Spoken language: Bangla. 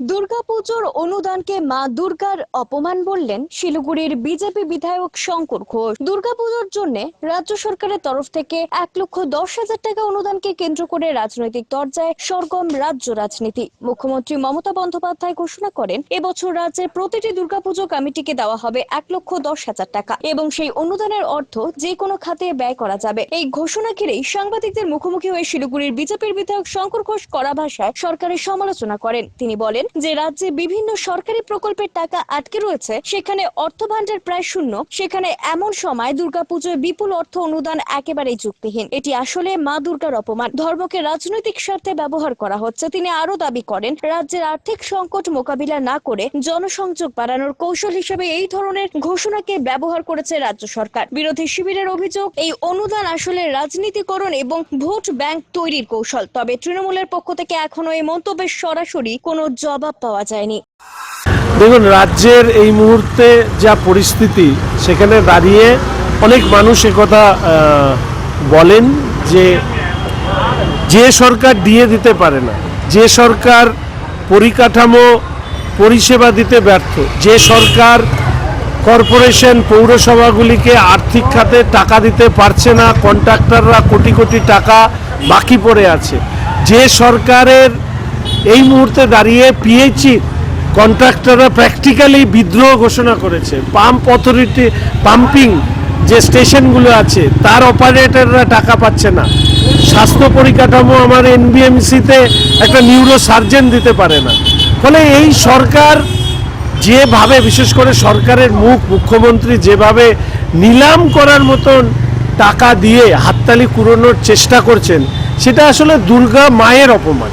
দুর্গাপুজোর অনুদানকে মা দুর্গার অপমান বললেন শিলিগুড়ির বিজেপি বিধায়ক শঙ্কর ঘোষ। দুর্গাপুজোর জন্য রাজ্য সরকারের তরফ থেকে এক লক্ষ দশ হাজার টাকা অনুদানকে কেন্দ্র করে রাজনৈতিক দরজায় সরগম রাজ্য রাজনীতি। মুখ্যমন্ত্রী মমতা বন্দ্যোপাধ্যায় ঘোষণা করেন, এবছর রাজ্যের প্রতিটি দুর্গাপুজো কমিটিকে দেওয়া হবে এক লক্ষ দশ হাজার টাকা এবং সেই অনুদানের অর্থ যে কোনো খাতে ব্যয় করা যাবে। এই ঘোষণা ঘিরেই সাংবাদিকদের মুখোমুখি হয়ে শিলিগুড়ির বিজেপির বিধায়ক শঙ্কর ঘোষ কড়া ভাষায় সরকারের সমালোচনা করেন। তিনি বলেন যে রাজ্যে বিভিন্ন সরকারি প্রকল্পের টাকা আটকে রয়েছে, সেখানে অর্থ ভান্ডার প্রায় শূন্য। সেখানে এমন সময় দুর্গাপুজোয় বিপুল অর্থ অনুদান একেবারেই যুক্তিহীন এটি আসলে মা দুর্গার অপমান। ধর্মকে রাজনৈতিক স্বার্থে ব্যবহার করা হচ্ছে। তিনি আরও দাবি করেন, রাজ্যের আর্থিক সংকট মোকাবিলা না করে জনসংযোগ বাড়ানোর কৌশল হিসেবে এই ধরনের ঘোষণাকে ব্যবহার করেছে রাজ্য সরকার। বিরোধী শিবিরের অভিযোগ, এই অনুদান আসলে রাজনীতিকরণ এবং ভোট ব্যাংক তৈরির কৌশল। তবে তৃণমূলের পক্ষ থেকে এখনও এই মন্তব্যের সরাসরি কোনো জবাব পাওয়া যায়নি। দেখুন রাজ্যের এই মুহূর্তে যা পরিস্থিতি সেখানে দাঁড়িয়ে অনেক মানুষ আহ, বলেন যে যে সরকার দিয়ে দিতে পারে না যে সরকার পরিকাঠামো পরিষেবা দিতে ব্যর্থ যে সরকার কর্পোরেশন পৌরসভাগুলিকে আর্থিক খাতে টাকা দিতে পারছে না কন্ট্রাক্টররা কোটি কোটি টাকা বাকি পড়ে আছে যে সরকারের এই মুহূর্তে দাঁড়িয়ে পিএইচি কন্ট্রাক্টররা প্র্যাকটিক্যালি বিদ্রোহ ঘোষণা করেছে। পাম্প অথরিটি পাম্পিং যে স্টেশনগুলো আছে, তার অপারেটররা টাকা পাচ্ছে না। স্বাস্থ্য পরিকাঠামো আমার এনবিএমসিতে একটা নিউরো সার্জন দিতে পারে না। ফলে এই সরকার যেভাবে, বিশেষ করে সরকারের মুখ, মুখ্যমন্ত্রী যেভাবে নিলাম করার মতন টাকা দিয়ে হাততালি কুড়োনোর চেষ্টা করছেন, সেটা আসলে দুর্গা মায়ের অপমান।